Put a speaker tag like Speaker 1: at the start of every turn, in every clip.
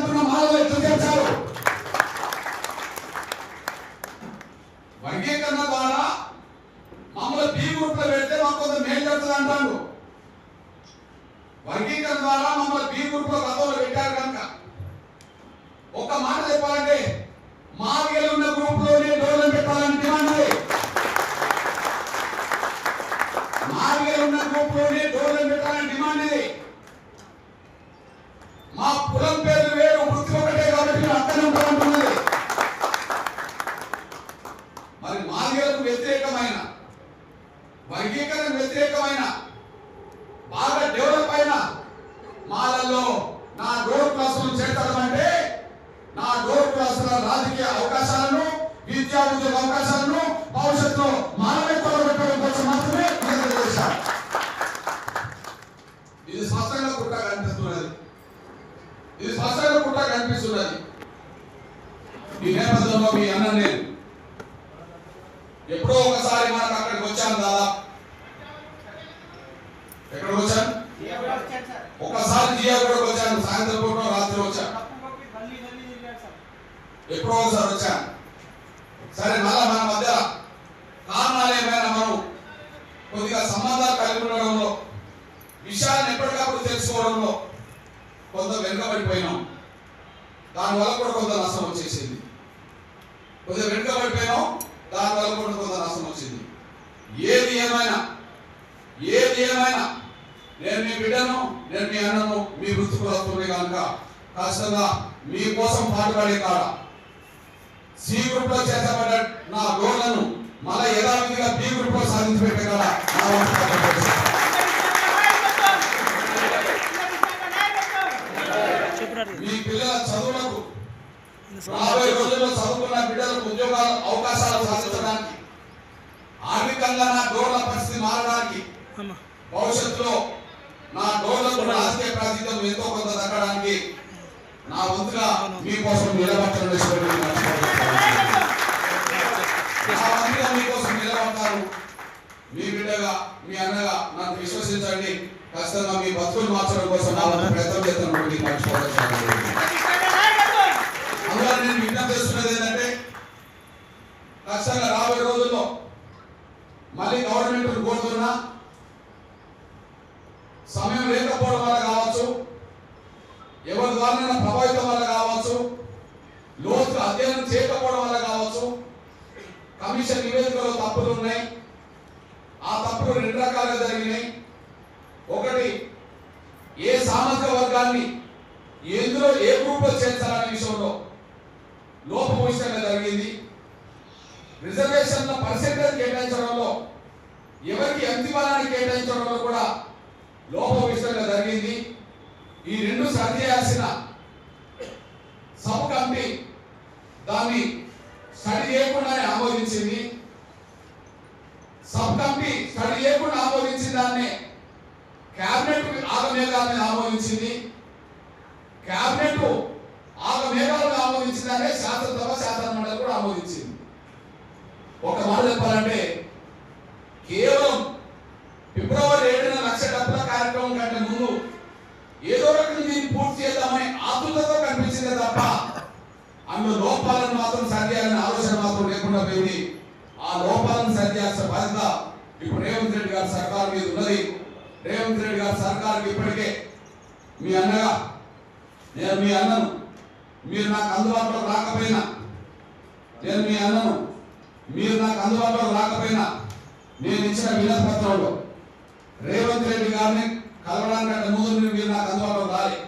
Speaker 1: যন্ত্রণা ভালো হয়ে চোখের ఎక్కడికి వచ్చాను ఒకసారి జియా కూడా వచ్చాను. సాయంత్రం పూట రాత్రి వచ్చాను ఎప్పుడో ఒకసారి వచ్చాను సరే మళ్ళా మన మధ్య కారణాలు ఏమైనా మనం కొద్దిగా సంబంధాలు కలిగి ఉండడంలో విషయాన్ని ఎప్పటికప్పుడు తెలుసుకోవడంలో కొంత వెనుకబడిపోయినాం. దానివల్ల కూడా కొంత నష్టం వచ్చేసింది. కొద్దిగా వెనుకబడిపోయినాం దానివల్ల కూడా కొంత నష్టం వచ్చింది. ఏది ఏమైనా ఏది ఏమైనా నేను మీ బిడ్డను నేను మీ అన్నను మీ వృత్తికి వస్తుంది కనుక ఖచ్చితంగా మీకోసం పాటుపడే కాడ సి గ్రూప్లో చేర్చబడ్డ నా గోళ్ళను మళ్ళా యథావిధిగా బి గ్రూప్లో సాధించి పెట్టే. మీ పిల్లల చదువులకు రాబోయే రోజుల్లో చదువుకున్న బిడ్డలకు ఉద్యోగాల అవకాశాలు సాధించడానికి ఆర్థికంగా నా డోర్ల పరిస్థితి మారడానికి భవిష్యత్తులో నా డోర్లకు రాజకీయ ప్రాతినిధ్యం ఎంతో కొంత దక్కడానికి నా వంతుగా మీకోసం నిలబడటం నా వంతుగా మీకోసం నిలబడతాను. మీ బిడ్డగా మీ అన్నగా నన్ను విశ్వసించండి. ఖచ్చితంగా మీ బతుకులు మార్చడం కోసం నా వంతు ప్రయత్నం చేస్తాను మీకు అందువల్ల నేను విజ్ఞప్తి చేస్తున్నది ఏంటంటే ఖచ్చితంగా రాబోయే రోజుల్లో మళ్ళీ గవర్నమెంట్ కోరుతున్నా సమయం లేకపోవడం వల్ల కావచ్చు ఎవరి ద్వారా ప్రభావితం వల్ల కావచ్చు లోతు అధ్యయనం చేయకపోవడం వల్ల కావచ్చు కమిషన్ నివేదికలో తప్పులు ఉన్నాయి. ఆ తప్పులు రెండు రకాలుగా జరిగినాయి. ఒకటి ఏ సామాజిక వర్గాన్ని ఎందులో ఏ గ్రూప్లో చేర్చాలనే విషయంలో లోపభూషితంగా జరిగింది. రిజర్వేషన్ల పర్సెంటేజ్ కేటాయించడంలో ఎవరికి ఎంత బలాన్ని కేటాయించడంలో కూడా లోపభూయిష్టంగా జరిగింది. ఈ రెండు సరి చేయాల్సిన సబ్ కమిటీ దాన్ని స్టడీ చేయకుండానే ఆమోదించింది. సబ్ కమిటీ స్టడీ చేయకుండా ఆమోదించిన దాన్ని కేబినెట్ ఆగమేఘాలను ఆమోదించింది. కేబినెట్ ఆగమేఘాలను ఆమోదించిందనే శాసనసభ శాసన మండలి కూడా ఆమోదించింది. ఒక మాట చెప్పాలంటే కేవలం ఫిబ్రవరి పూర్తి చేద్దామని ఆతులతో కనిపించింది తప్ప అందులో లోపాలను మాత్రం సరిచేయాలనే ఆలోచన మాత్రం లేకుండా పోయింది. ఆ లోపాలను సరిచేయాల్సిన బాధ్యత ఇప్పుడు రేవంత్ రెడ్డి గారి సర్కార్ మీద ఉన్నది. రేవంత్ రెడ్డి గారి సర్కార్కి ఇప్పటికే మీ అన్నగా నేను మీ అన్నను మీరు నాకు అందుబాటులో రాకపోయినా నేను మీ అన్నను మీరు నాకు అందుబాటులో రాకపోయినా నేను ఇచ్చిన వినతి పత్రంలో రేవంత్ రెడ్డి గారిని కలవడానికి ముందు మీరు- నాకు అందుబాటులో రాలేదు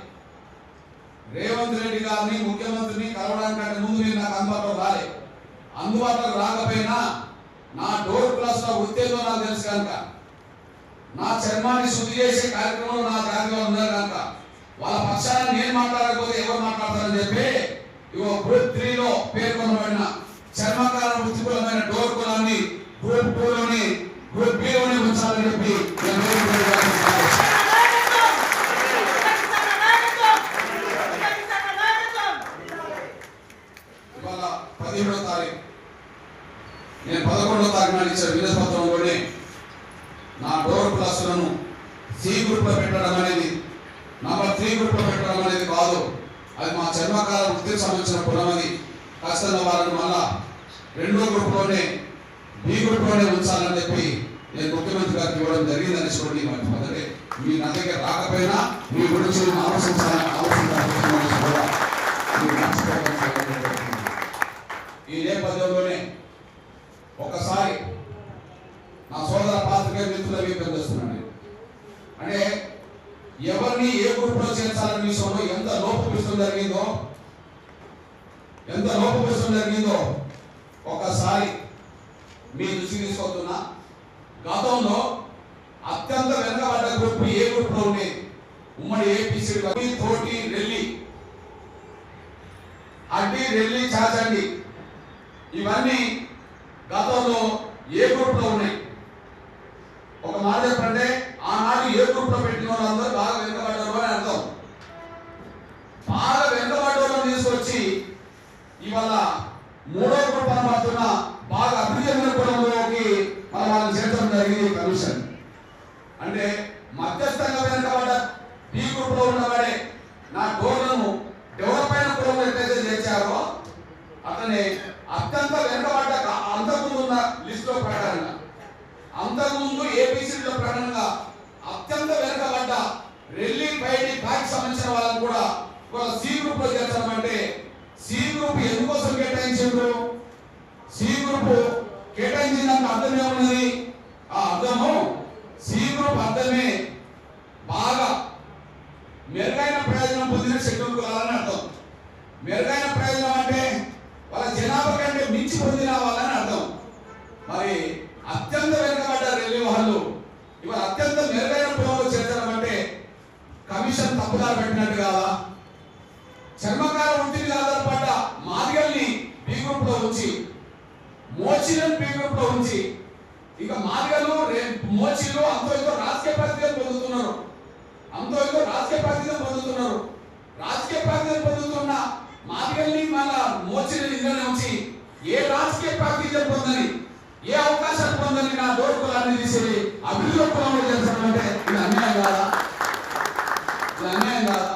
Speaker 1: రేవంత్ రెడ్డి గారిని ముఖ్యమంత్రిని కలవడానికంటే ముందు నేను నాకు అందుబాటులో రాలే. అందుబాటులో రాకపోయినా నా డోర్ క్లాస్లో ఉత్తేజం నాకు తెలుసు కనుక నా చర్మాన్ని శుద్ధి చేసే కార్యక్రమంలో నా జాతీయంలో ఉన్నారు కనుక వాళ్ళ పక్షాన నేను మాట్లాడకపోతే ఎవరు మాట్లాడతారని చెప్పి ఇగో గ్రూప్ త్రీలో పేర్కొనబడిన చర్మకాల వృత్తికులమైన డోర్ కులాన్ని గ్రూప్ టూలోని గ్రూప్ బిలోని ఉంచాలని చెప్పి నేను రేవంత్ రెడ్డి గారిని సలహా ఇవాళ పదిహేడో తారీఖు. నేను పదకొండో తారీఖు నాడు ఇచ్చిన వినపత్రంలోనే నా డోర్ క్లాసులను సి గ్రూప్లో పెట్టడం అనేది నంబర్ త్రీ గ్రూప్లో పెట్టడం అనేది కాదు. అది మా చర్మకాల వృత్తికి సంబంధించిన కులం అది. ఖచ్చితంగా వాళ్ళని మళ్ళా రెండో గ్రూప్లోనే బి గ్రూప్లోనే ఉంచాలని చెప్పి నేను ముఖ్యమంత్రి గారికి ఇవ్వడం జరిగిందని చూడండి మరి మొదటే మీ నా దగ్గర రాకపోయినా మీ గురించి ఆలోచించాలని ఆలోచించాలని కూడా మీరు మర్చిపోవాల్సిన ఈ నేపథ్యంలోనే ఒకసారి నా సోదర పాత్రికే మిత్రుల విజ్ఞప్తి చేస్తున్నాను అంటే ఎవరిని ఏ గ్రూప్లో చేర్చాలనే విషయంలో ఎంత లోపభూషం జరిగిందో ఎంత లోపభూషం జరిగిందో ఒకసారి మీ దృష్టి తీసుకొస్తున్నా. గతంలో అత్యంత వెనకబడ్డ గ్రూప్ ఏ గ్రూప్లో ఉండేది ఉమ్మడి ఏపీసీ తోటి రెల్లి అడ్డి రెల్లి చాచండి. ఇవన్నీ గతంలో ఏ గ్రూప్లో ఉన్నాయి ఒక మాట చెప్పంటే ఆనాడు ఏ గ్రూప్లో పెట్టిన వాళ్ళందరూ బాగా వెనుకబడ్డారు అని అర్థం బాగా వెనుకబడ్డోళ్ళని తీసుకొచ్చి ఇవాళ మూడో గ్రూప్ అనబడుతున్న బాగా అభివృద్ధి చెందిన కులంలోకి మన వాళ్ళని చేర్చడం జరిగింది ఈ కమిషన్ అంటే మధ్యస్థంగా వెనుకబడ్డ బి గ్రూప్లో ఉన్నవాడే నా డోర్లను డెవలప్ అయిన కులంలో ఎట్లయితే చేర్చారో అతనే అత్యంత వెనుకబడ్డ కా- అంతకుముందు ఉన్న లిస్ట్లో ప్రకారంగా అంతకుముందు ఏపీసీలో ప్రకటనగా అత్యంత వెనకబడ్డ రెల్లి పైడి ప్యాక్ సంబంధించిన వాళ్ళని కూడా ఒక సి గ్రూప్లో చేర్చాలంటే సి గ్రూప్ ఎందుకోసం కేటాయించారు సి గ్రూప్ కేటాయించినందుకు అర్థం ఏమున్నది? ఆ అర్థము సి గ్రూప్ అర్థమే బాగా మెరుగైన ప్రయోజనం పొందిన షెడ్యూల్ కులాలని అర్థం. మెరుగైన ప్రయోజనం అంటే వాళ్ళ జనాభా కంటే మించి పొందిన వాళ్ళని అర్థం. మరి అత్యంత వెనక రైల్వే వాళ్ళు ఇవాళ అత్యంత మెరుగైన కులంలో చేర్చడం అంటే కమిషన్ తప్పుదారి పెట్టినట్టు కాదా? చర్మకార వృత్తిని ఆధారపడ్డ మాదిగల్ని బి గ్రూప్లో ఉంచి మోచిలను బి గ్రూప్లో ఉంచి ఇక మాదిగలు మోచిలు అంతో ఇంతో రాజకీయ ప్రాతినిధ్యం పొందుతున్నారు. అంతో ఇంతో రాజకీయ ప్రాతినిధ్యం పొందుతున్నారు. రాజకీయ ప్రాతినిధ్యం పొందుతున్న మాదిగల్ని మన మోచిన ఇందులోనే ఉంచి ఏ రాజకీయ ప్రాతినిధ్యం పొందని ఏ అవకాశాలు పొందని నా డోర్ కులాన్ని తీసి అభివృద్ధి కులంలో చేస్తామంటే ఇది అన్యాయం కాదా? ఇది అన్యాయం కాదా?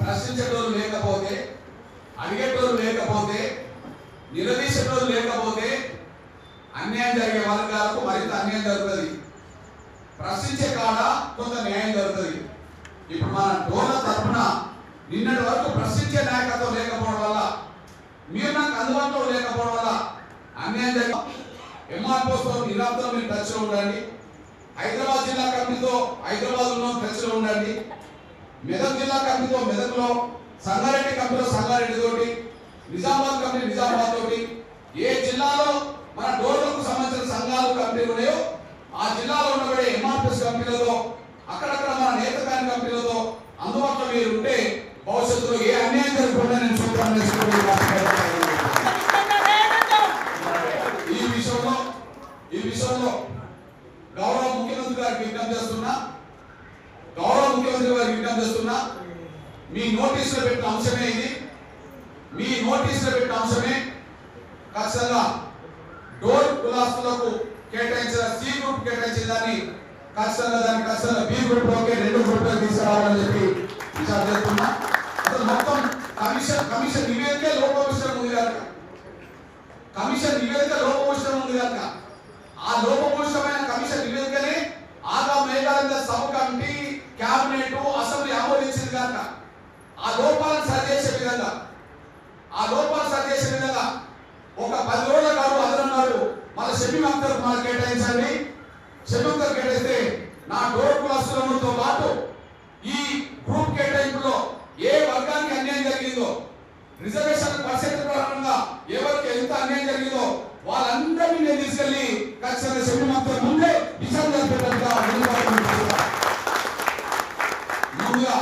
Speaker 1: ప్రశ్నించేటోళ్ళు లేకపోతే అడిగేటోళ్ళు లేకపోతే నిలదీసేటోళ్ళు లేకపోతే అన్యాయం జరిగే వర్గాలకు మరింత అన్యాయం జరుగుతుంది. ప్రశ్నించే కాడ కొంత న్యాయం జరుగుతుంది. ఇప్పుడు మన డోల తరఫున నిన్నటి వరకు ప్రశ్నించే నాయకత్వం లేకపోవడం వల్ల మీరు నాకు అందుబాటులో లేకపోవడం వల్ల అన్యాయం జరిగి ఎంఆర్ఓతో నిరంతరం మీరు టచ్లో ఉండండి. హైదరాబాద్ జిల్లా కమిటీతో హైదరాబాద్లో టచ్లో ఉండండి. మెదక్ జిల్లా కమిటీతో మెదక్లో సంగారెడ్డి కమిటీలో సంగారెడ్డి తోటి నిజామాబాద్ కమిటీ నిజామాబాద్ తోటి ఏ జిల్లాలో మన డోర్లకు సంబంధించిన సంఘాలు కమిటీలు ఉన్నాయో ఆ జిల్లాలో ఉండబడే ఎంఆర్పిఎస్ కంపెనీలతో అక్కడక్కడ మన నేతకాని కంపెనీలతో అందుబాటులో మీరు ఉంటే భవిష్యత్తులో ఏ అన్యాయం జరగకుండా నేను చూద్దామని ఈ విషయంలో ఈ విషయంలో గౌరవ ముఖ్యమంత్రి గారికి విజ్ఞప్తి చేస్తున్నా గౌరవ ముఖ్యమంత్రి గారికి విజ్ఞప్తి చేస్తున్నా మీ నోటీసులో పెట్టిన అంశమే ఇది మీ నోటీసులో పెట్టిన అంశమే ఖచ్చితంగా డోర్ కులాస్తులకు కేటాయించిన సి గ్రూప్ కేటాయించిన దాన్ని ఖచ్చితంగా దాన్ని ఖచ్చితంగా బి గ్రూప్లోకి రెండు గ్రూప్లోకి తీసుకురావాలని చెప్పి విచారణ చేస్తున్నా అసలు మొత్తం కమిషన్ కమిషన్ నివేదిక లోపభూషణం ఉంది కనుక కమిషన్ నివేదిక లోపభూషణం ఉంది కనుక ఆ లోపభూషణమైన కమిషన్ నివేదికనే ఆగా మేఘాలంద సబ్ కమిటీ క్యాబినెట్ అసెంబ్లీ ఆమోదించింది కనుక ఆ లోపాలను సరిచేసే విధంగా ఆ లోపాలు సరిచేసే విధంగా ఒక పది రోజుల కాదు అదనన్నారు మన షమీ అఖ్తర్ మనకు కేటాయించండి షమీ అఖ్తర్ కేటాయిస్తే నా డోర్ కులస్తులతో పాటు ఈ గ్రూప్ కేటాయింపులో ఏ వర్గానికి అన్యాయం జరిగిందో రిజర్వేషన్ పర్సెంట్ ప్రకారంగా ఎవరికి ఎంత అన్యాయం జరిగిందో వాళ్ళందరినీ నేను తీసుకెళ్ళి ఖచ్చితంగా షమీ అఖ్తర్ ముందే విచారణ జరిపేటట్టుగా ముందుగా ముందుగా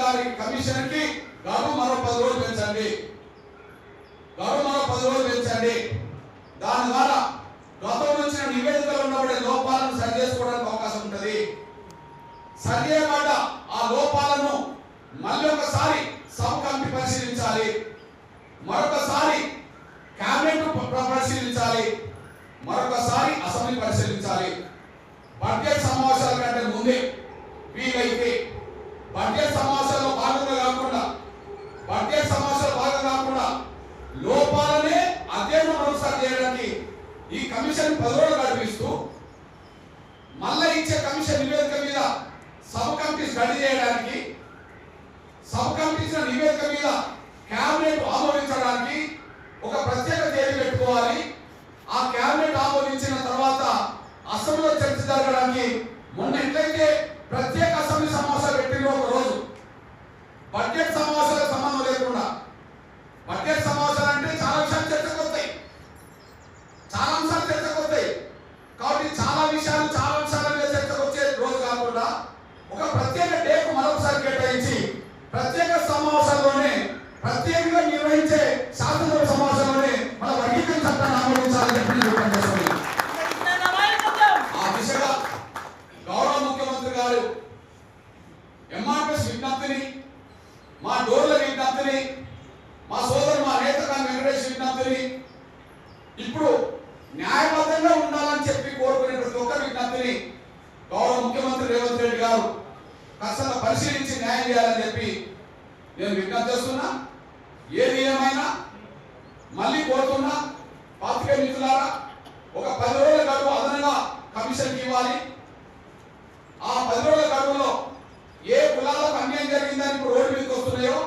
Speaker 1: గారి కమిషన్కి గడువు మరో పది రోజులు పెంచండి. గడువు మరో పది రోజులు పెంచండి. దాని ద్వారా గతంలో వచ్చిన నివేదికలు ఉండబడే లోపాలను సరి చేసుకోవడానికి అవకాశం ఉంటుంది. సరి చేయబడ్డ ఆ లోపాలను మళ్ళీ ఒకసారి సబ్ కమిటీ పరిశీలించాలి. మరొకసారి క్యాబినెట్ పరిశీలించాలి. మరొకసారి అసెంబ్లీ పరిశీలించాలి. బడ్జెట్ సమావేశాల కంటే ముందే వీలైతే పద్య సమాసాల్లో భాగంగా కాకుండా పద్య సమాసాల భాగం కాకుండా లోపాలనే అధ్యయనం మరోసారి చేయడానికి ఈ కమిషన్ పది రోజులు నడిపిస్తూ మళ్ళా ఇచ్చే కమిషన్ నివేదిక మీద సబ్ కమిటీ స్టడీ చేయడానికి సబ్ కమిటీ నివేదిక మీద క్యాబినెట్ ఆమోదించడానికి ఒక ప్రత్యేక తేదీ పెట్టుకోవాలి. ఆ క్యాబినెట్ ఆమోదించిన తర్వాత అసెంబ్లీలో చర్చ జరగడానికి మొన్న ఎట్లయితే ప్రత్యేక అసెంబ్లీ సమావేశాలు పెట్టిన ఒక రోజు. బడ్జెట్ సమావేశాలకు సంబంధం లేకుండా. బడ్జెట్ సమావేశాలు అంటే చాలా విషయాలు చర్చకు వస్తాయి. చాలా అంశాలు చర్చకు వస్తాయి. కాబట్టి చాలా విషయాలు చాలా అంశాల మీద చర్చకు వచ్చే రోజు కాకుండా ఒక ప్రత్యేక డేకు మరొకసారి కేటాయించి ప్రత్యేక సమావేశాల్లోనే ప్రత్యేకంగా నిర్వహించే శాసనసభ ఆ పది రోజుల కాలంలో ఏ కులాలకు అన్యాయం జరిగిందని ఇప్పుడు రోడ్డు మీదకి వస్తున్నాయో?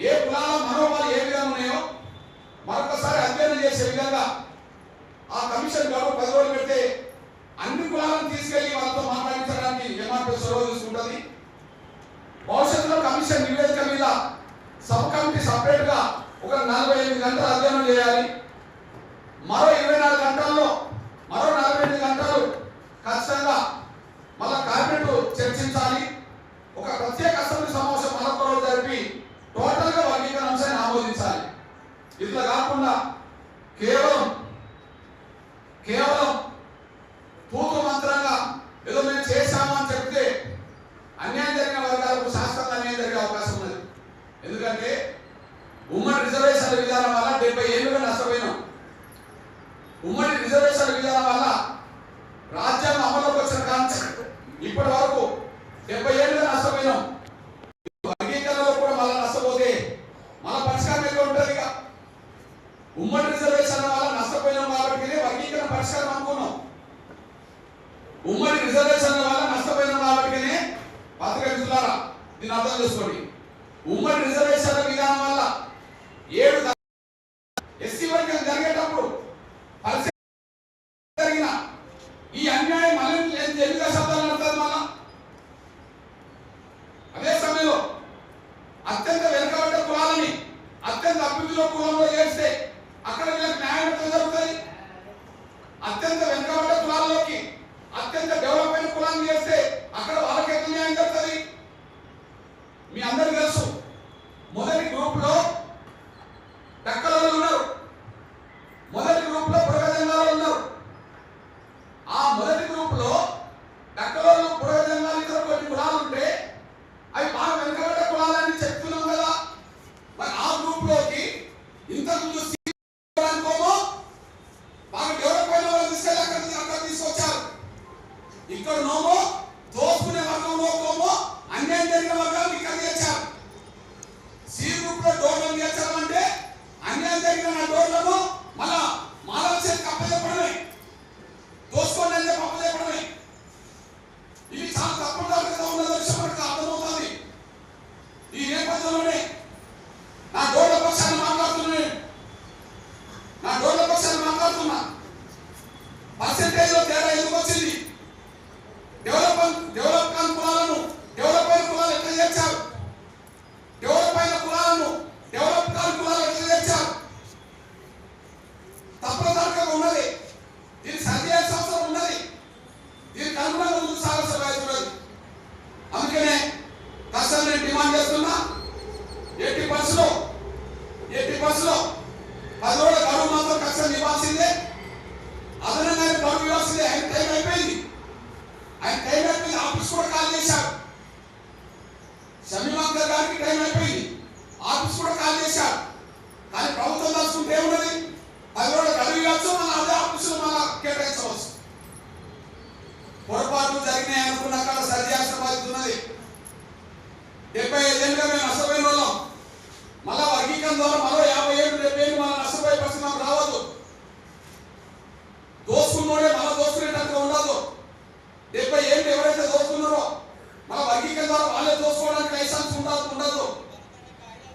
Speaker 1: ఏ కులాల మనోభాలు ఏ విధంగా ఉన్నాయో? మరొకసారి అధ్యయనం చేసే విధంగా ఆ కమిషన్ గారు పది రోజులు పెడితే అన్ని కులాలను తీసుకెళ్ళి వాళ్ళతో మాట్లాడించడానికి ఎంఆర్పీ సెలవు తీసుకుంటుంది. భవిష్యత్తులో కమిషన్ నివేదిక మీద సబ్ కమిటీ సపరేట్గా ఒక నలభై ఎనిమిది గంటలు అధ్యయనం చేయాలి. మరో ఇరవై నాలుగు గంటల్లో మరో నలభై ఎనిమిది గంటలు ఖచ్చితంగా పరిశీలించాలి ఒక ప్రత్యేక అసెంబ్లీ సమావేశం మహత్వరాలు జరిపి టోటల్గా వర్గీకరణ అంశాన్ని ఆమోదించాలి. ఇట్లా కాకుండా కేవలం అర్థం చేసుకోండి ఉమ్మడి రిజర్వేషన్ల విధానం వల్ల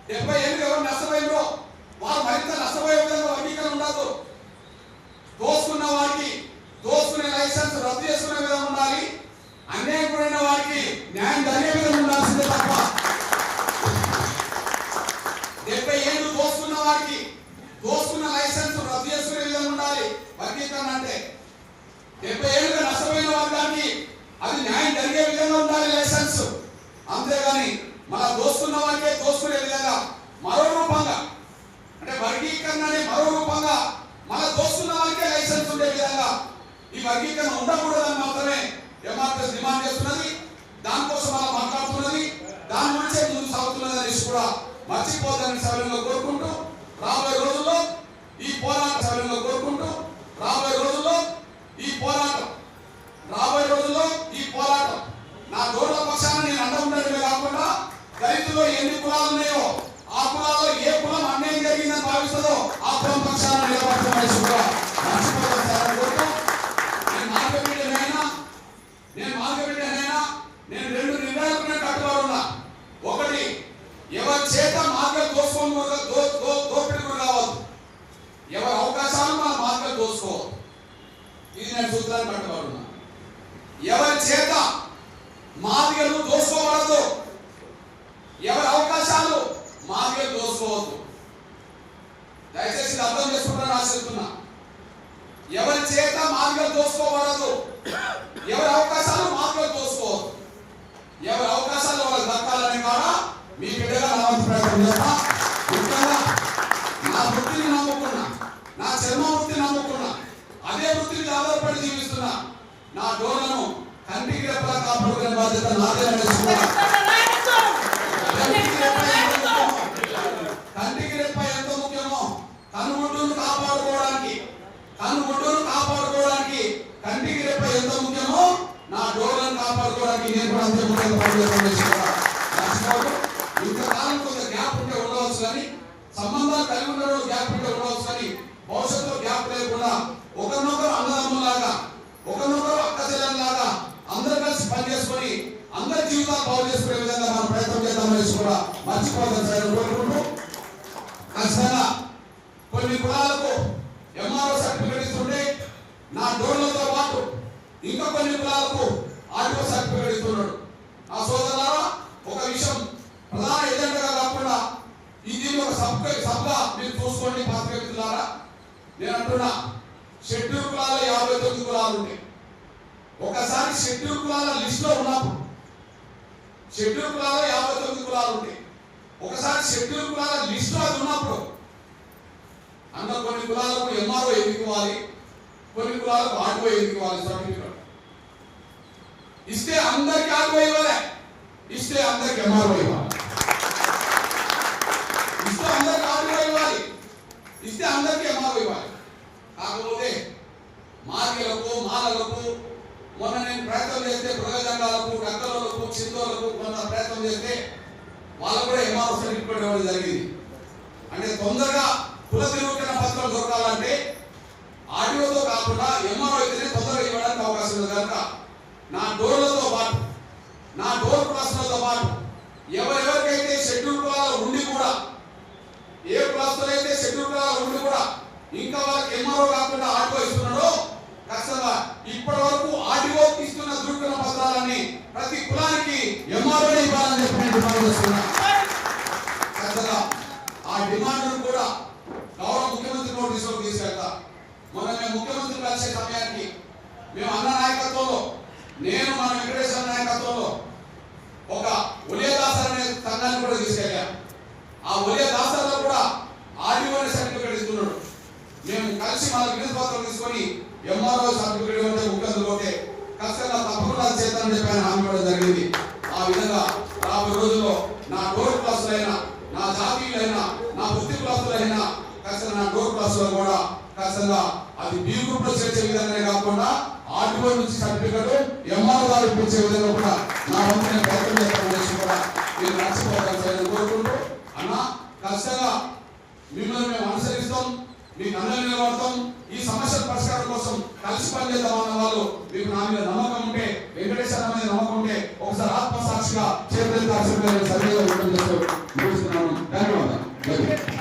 Speaker 1: డెబ్బై ఎనిమిది ఎవరు నష్టపోయిందో వారు మరింత నష్టపోయే విధంగా ఉండదు. దోసుకున్న వారికి దోసుకునే లైసెన్స్ రద్దు చేసుకునే విధంగా ఉండాలి. అన్యాయం కూడిన వారికి న్యాయం జరిగే విధంగా ఉండాల్సిందే తప్ప. డెబ్బై ఏళ్ళు దోసుకున్న వారికి దోసుకున్న లైసెన్స్ రద్దు చేసుకునే విధంగా ఉండాలి. వర్గీకరణ అంటే డెబ్బై ఏళ్ళుగా నష్టపోయిన వారికి అది న్యాయం జరిగే విధంగా ఉండాలి లైసెన్స్. అంతేగాని మన దోస్తున్న వారికే దోసుకునే విధంగా మరో రూపంగా. అంటే వర్గీకరణ మరో రూపంగా మళ్ళా దోస్తున్న వారికే లైసెన్స్ ఉండే విధంగా. ఈ వర్గీకరణ ఉండకూడదని మాత్రమే ఎంఆర్ఎస్ డిమాండ్ చేస్తున్నది. దానికోసం అలా మాట్లాడుతున్నది. దాని నుంచే ముందు సాగుతున్నది అనేసి కూడా మర్చిపోతానని సభ్యులుగా కోరుకుంటూ రాబోయే రోజుల్లో ఈ పోరాట సభ్యులుగా కోరుకుంటూ రాబోయే రోజుల్లో ఈ పోరాటం రాబోయే రోజుల్లో ఈ పోరాటం నా రైతుల్లో ఎన్ని కులాలు ఉన్నాయో ఆ కులాల్లో ఏ కులం అన్యాయం జరిగిందని భావిస్తుందో ఆ కులం పక్షాన నిలబడతామని కూడా నేను మార్గబిడ్డనైనా నేను మార్గబిడ్డనైనా నేను రెండు నిర్ణయాలు కట్టుబడి ఉన్నా. ఒకటి ఎవరి చేత మార్గం కోసం కూడా దో దో దోపిడి కూడా కావద్దు ఎవరి అవకాశాలు మన మార్గం దోసుకోవద్దు ఇది నేను సూత్రాన్ని కట్టుబడి ఉన్నా ఎవరి చేత మార్గలు దోసుకోవద్దు ఎవరి అవకాశాలు మార్గం దోసుకోవద్దు దయచేసి ఇది అర్థం చేసుకుంటారని ఆశిస్తున్నా ఎవరి చేత మార్గం దోసుకోబడదు ఎవరి అవకాశాలు మార్గం దోసుకోవద్దు ఎవరి అవకాశాలు వాళ్ళకి దక్కాలనే కాడ మీ బిడ్డగా నా వంతు ప్రయత్నం చేస్తా ముఖ్యంగా నా వృత్తిని నమ్ముకున్నా నా చర్మ వృత్తిని నమ్ముకున్నా అదే వృత్తిని ఆధారపడి జీవిస్తున్నా నా డోర్లను కంటికి రెప్పలా కాపాడుకునే బాధ్యత నాదే అనేసుకున్నా కొన్ని కులాలకు ఎంఆర్ఓ సర్టిఫికేట్ ఇస్తుంటే నా డోర్లతో పాటు ఇంకా కొన్ని కులాలకు ఆర్టీఓ సర్టిఫికేట్ ఇస్తున్నాడు ఆ సోదరులారా ఒక విషయం ప్రధాన ఎజెండాగా కాకుండా ఇది ఒక సబ్ సబ్గా మీరు చూసుకోండి పాత్రిక నేను అంటున్నా షెడ్యూల్ కులాల యాభై తొమ్మిది కులాలు ఉంటాయి ఒకసారి షెడ్యూల్ కులాల లిస్ట్లో ఉన్నప్పుడు షెడ్యూల్ కులాల యాభై తొమ్మిది కులాలు ఉంటాయి ఒకసారి షెడ్యూల్ కులాల లిస్ట్లో అది ఉన్నప్పుడు అందరూ కొన్ని కులాలకు ఎంఆర్ఓ ఎన్నుకోవాలి కొన్ని కులాలకు ఆర్ఓ ఎన్నుకోవాలి సర్టిఫికెట్. ఇస్తే అందరికి ఆర్ఓ ఇవ్వాలి ఇస్తే అందరికి ఎంఆర్ఓ ఇవ్వాలి. ఇస్తే అందరికి ఆర్ఓ ఇవ్వాలి ఇస్తే అందరికి ఎంఆర్ఓ ఇవ్వాలి. కాకపోతే మార్గలకు మాలలకు మొన్న నేను ప్రయత్నం చేస్తే మృగజంగాలకు డక్కలకు చింతోలకు కొంత ప్రయత్నం చేస్తే వాళ్ళు కూడా ఎంఆర్ఓ సర్టిఫికేట్ ఇవ్వడం జరిగింది. అంటే తొందరగా కుల ధృవీకరణ దొరకాలంటే ఆడియోతో కాకుండా ఎంఆర్ఓ అయితేనే తొందరగా ఇవ్వడానికి అవకాశం ఉంది కనుక నా డోర్లతో పాటు నా డోర్ క్లాసులతో పాటు ఎవరెవరికైతే షెడ్యూల్ కులాలు ఉండి కూడా ఏ కులాస్తులు అయితే షెడ్యూల్ కులాలు ఉండి కూడా ఇంకా వాళ్ళకి ఎంఆర్ఓ కాకుండా ఆడియో ఇస్తున్నాడో ఖచ్చితంగా ఇప్పటి వరకు ఆడియో ఇస్తున్న ధృవీకరణ పత్రాలన్నీ ప్రతి కులానికి ఎంఆర్ఓ ఇవ్వాలని చెప్పి నేను డిమాండ్ చేస్తున్నాను ఖచ్చితంగా ఆ డిమాండ్ను కూడా గౌరవ ముఖ్యమంత్రి నోటీసులోకి తీసుకెళ్తా మొన్న మేము ముఖ్యమంత్రి సమయానికి మేము అన్న నాయకత్వంలో నేను మన వెంకటేశ్వర నాయకత్వంలో ఒక ఉలియదాసర్ అనే సంఘాన్ని కూడా తీసుకెళ్ళాం. ఆ ఉలియదాసర్లో కూడా ఆర్డీఓ సర్టిఫికేట్ ఇస్తున్నాడు. మేము కలిసి మన వినతి పత్రం తీసుకొని ఎంఆర్ఓ సర్టిఫికేట్ ఉంటే ముఖ్యమంత్రి పోతే ఖచ్చితంగా తప్పకుండా చేద్దామని చెప్పి ఆయన హామీ ఇవ్వడం జరిగింది. ఆ విధంగా రాబోయే రోజుల్లో నా డోర్ క్లాసులైనా నా జాతీయులైనా నా వృత్తి క్లాసులైనా ఖచ్చితంగా నా డోర్ క్లాసులో కూడా ఖచ్చితంగా అది బి గ్రూప్లో చేర్చే విధంగానే కాకుండా ఆర్టీఓ నుంచి సర్టిఫికెట్ ఎంఆర్ గారు పిలిచే విధంగా కూడా నా వంతు నేను ప్రయత్నం చేస్తాను కూడా మీరు నడిచిపోతాను కోరుకుంటూ అన్న ఖచ్చితంగా మిమ్మల్ని మేము అనుసరిస్తాం మీకు అందరూ నిలబడతాం ఈ సమస్య పరిష్కారం కోసం కలిసి పనిచేద్దాం అన్న వాళ్ళు మీకు నా మీద నమ్మకం ఉంటే వెంకటేశ్వర మీద నమ్మకం ఉంటే ఒకసారి ఆత్మసాక్షిగా చేతులు ధన్యవాదాలు.